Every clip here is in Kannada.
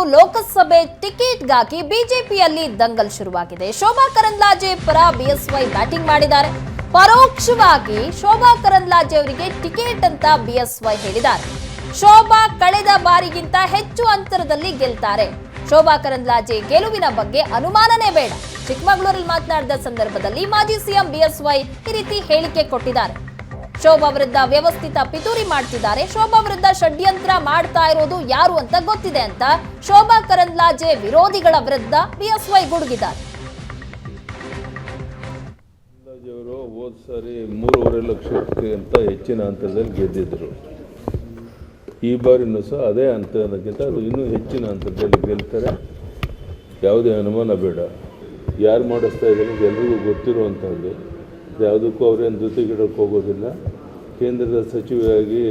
ಚಿಕ್ಕಮಗಳೂರು ಲೋಕಸಭೆ ಟಿಕೆಟ್ಗಾಗಿ ಬಿಜೆಪಿಯಲ್ಲಿ ದಂಗಲ್ ಶುರುವಾಗಿದೆ. ಶೋಭಾ ಕರಂದ್ಲಾಜೆ ಪರ ಬಿಎಸ್ವೈ ಬ್ಯಾಟಿಂಗ್ ಮಾಡಿದ್ದಾರೆ. ಪರೋಕ್ಷವಾಗಿ ಶೋಭಾ ಕರಂದ್ಲಾಜೆ ಅವರಿಗೆ ಟಿಕೆಟ್ ಅಂತ ಬಿಎಸ್ವೈ ಹೇಳಿದ್ದಾರೆ. ಶೋಭಾ ಕಳೆದ ಬಾರಿಗಿಂತ ಹೆಚ್ಚು ಅಂತರದಲ್ಲಿ ಗೆಲ್ತಾರೆ. ಶೋಭಾ ಕರಂದ್ಲಾಜೆ ಗೆಲುವಿನ ಬಗ್ಗೆ ಅನುಮಾನನೇ ಬೇಡ. ಚಿಕ್ಕಮಗಳೂರಲ್ಲಿ ಮಾತನಾಡಿದ ಸಂದರ್ಭದಲ್ಲಿ ಮಾಜಿ ಸಿಎಂ ಬಿಎಸ್ವೈ ಈ ರೀತಿ ಹೇಳಿಕೆ ಕೊಟ್ಟಿದ್ದಾರೆ. ಶೋಭಾ ವಿರುದ್ಧ ವ್ಯವಸ್ಥಿತ ಪಿತೂರಿ ಮಾಡ್ತಿದ್ದಾರೆ. ಶೋಭಾ ವಿರುದ್ಧ ಷಡ್ಯಂತ್ರ ಮಾಡ್ತಾ ಇರೋದು ಯಾರು ಅಂತ ಗೊತ್ತಿದೆ ಅಂತ ಶೋಭಾ ಕರಂದ್ಲಾಜೆ ವಿರೋಧಿಗಳ ವಿರುದ್ಧ ಬಿಎಸ್ವೈ ಗುಡುಗಿದ್ದಾರೆ. ಹೋದ ಸಾರಿ ಮೂರುವರೆ ಲಕ್ಷಕ್ಕಿಂತ ಹೆಚ್ಚಿನ ಅಂತರದಲ್ಲಿ ಗೆದ್ದಿದ್ರು. ಈ ಬಾರಿನೂ ಸಹ ಅದೇ ಅಂತರಕ್ಕಿಂತ ಅದು ಇನ್ನೂ ಹೆಚ್ಚಿನ ಹಂತದಲ್ಲಿ ಗೆಲ್ತಾರೆ. ಯಾವುದೇ ಅನುಮಾನ ಬೇಡ. ಯಾರು ಮಾಡಿಸ್ತಾ ಇದ್ದಾರೆ ಎಲ್ರಿಗೂ ಗೊತ್ತಿರುವಂಥದ್ದು ಯಾವುದಕ್ಕೂ ಅವರೇನು ಜೊತೆಗಿಡೋಕೆ ಹೋಗೋದಿಲ್ಲ. ಕೇಂದ್ರದ ಸಚಿವರಾಗಿ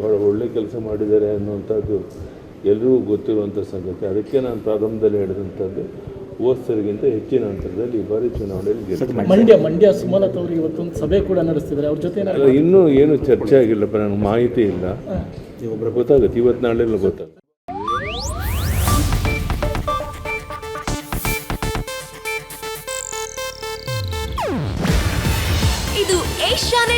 ಭಾಳ ಒಳ್ಳೆ ಕೆಲಸ ಮಾಡಿದ್ದಾರೆ ಅನ್ನುವಂಥದ್ದು ಎಲ್ಲರಿಗೂ ಗೊತ್ತಿರುವಂಥ ಸಂಗತಿ. ಅದಕ್ಕೆ ನಾನು ಪ್ರಾರಂಭದಲ್ಲಿ ಹೇಳಿದಂಥದ್ದು ಓದ್ಸರಿಗಿಂತ ಹೆಚ್ಚಿನ ಅಂತರದಲ್ಲಿ ಈ ಬಾರಿ ಚುನಾವಣೆಯಲ್ಲಿ ಮಂಡ್ಯ ಮಂಡ್ಯ ಸುಮಲತಾ ಅವರು ಇವತ್ತೊಂದು ಸಭೆ ಕೂಡ ನಡೆಸ್ತಿದ್ದಾರೆ. ಅವ್ರ ಜೊತೆ ಇನ್ನೂ ಏನು ಚರ್ಚೆ ಆಗಿಲ್ಲಪ್ಪ ನನಗೆ ಮಾಹಿತಿ ಇಲ್ಲ. ಗೊತ್ತಾಗುತ್ತೆ ಇವತ್ತು ನಾಳೆಲ್ಲ ಗೊತ್ತಾಗುತ್ತೆ. ಇದು ಏಷ್ಯಾನೆಟ್